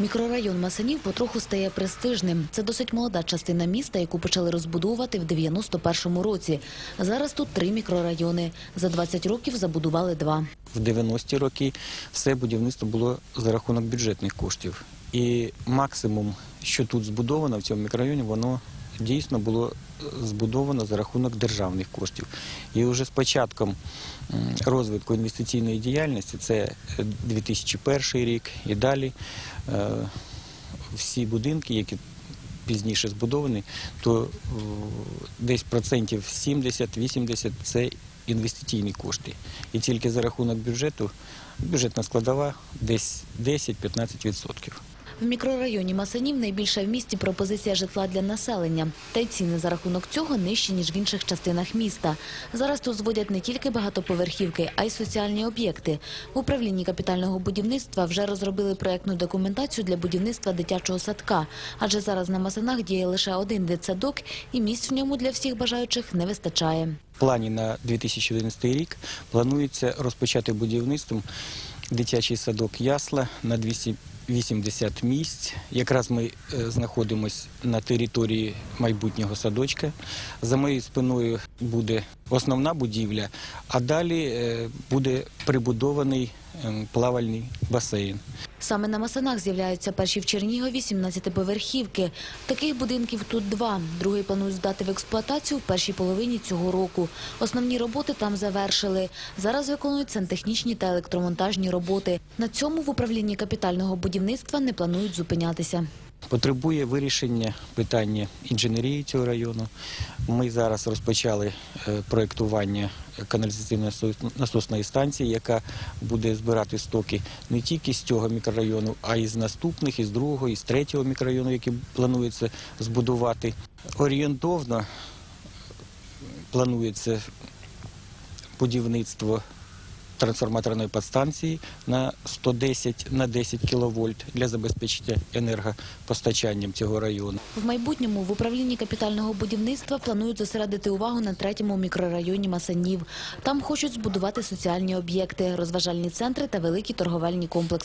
Мікрорайон Масанів потроху стає престижним. Це досить молода частина міста, яку почали розбудовувати в 91-му році. Зараз тут три мікрорайони. За 20 років забудували два. В 90-ті роки все будівництво було за рахунок бюджетних коштів. І максимум, що тут збудовано в цьому мікрорайоні, воно дійсно було е, збудовано за рахунок державних коштів. І вже з початком розвитку інвестиційної діяльності, це е, 2001 рік і далі, е, всі будинки, які пізніше збудовані, то е, десь процентів 70-80 це інвестиційні кошти. І тільки за рахунок бюджету бюджетна складова десь 10-15%. В мікрорайоні Масанів найбільша в місті пропозиція житла для населення. Та й ціни за рахунок цього нижчі, ніж в інших частинах міста. Зараз тут зводять не тільки багатоповерхівки, а й соціальні об'єкти. В управлінні капітального будівництва вже розробили проектну документацію для будівництва дитячого садка. Адже зараз на Масанах діє лише один дитсадок, і місць в ньому для всіх бажаючих не вистачає. В плані на 2011 рік планується розпочати будівництвом дитячий садок Ясла на 280 місць. Якраз ми е, знаходимося на території майбутнього садочка. За моєю спиною буде основна будівля, а далі е, буде прибудований плавальний басейн. Саме на Масанах з'являються перші в Чернігові 17-поверхівки. Таких будинків тут два. Другий планують здати в експлуатацію в першій половині цього року. Основні роботи там завершили. Зараз виконують сантехнічні та електромонтажні роботи. На цьому в управлінні капітального будівництва не планують зупинятися. Потребує вирішення питання інженерії цього району. Ми зараз розпочали е, проєктування каналізаційно-насосної станції, яка буде збирати стоки не тільки з цього мікрорайону, а й з наступних, із другого, і з третього мікрорайону, який планується збудувати. Орієнтовно планується будівництво трансформаторної подстанції на 110 на 10 кВт для забезпечення енергопостачанням цього району. В майбутньому в управлінні капітального будівництва планують зосередити увагу на третьому мікрорайоні Масанів. Там хочуть збудувати соціальні об'єкти, розважальні центри та великі торговельні комплекси.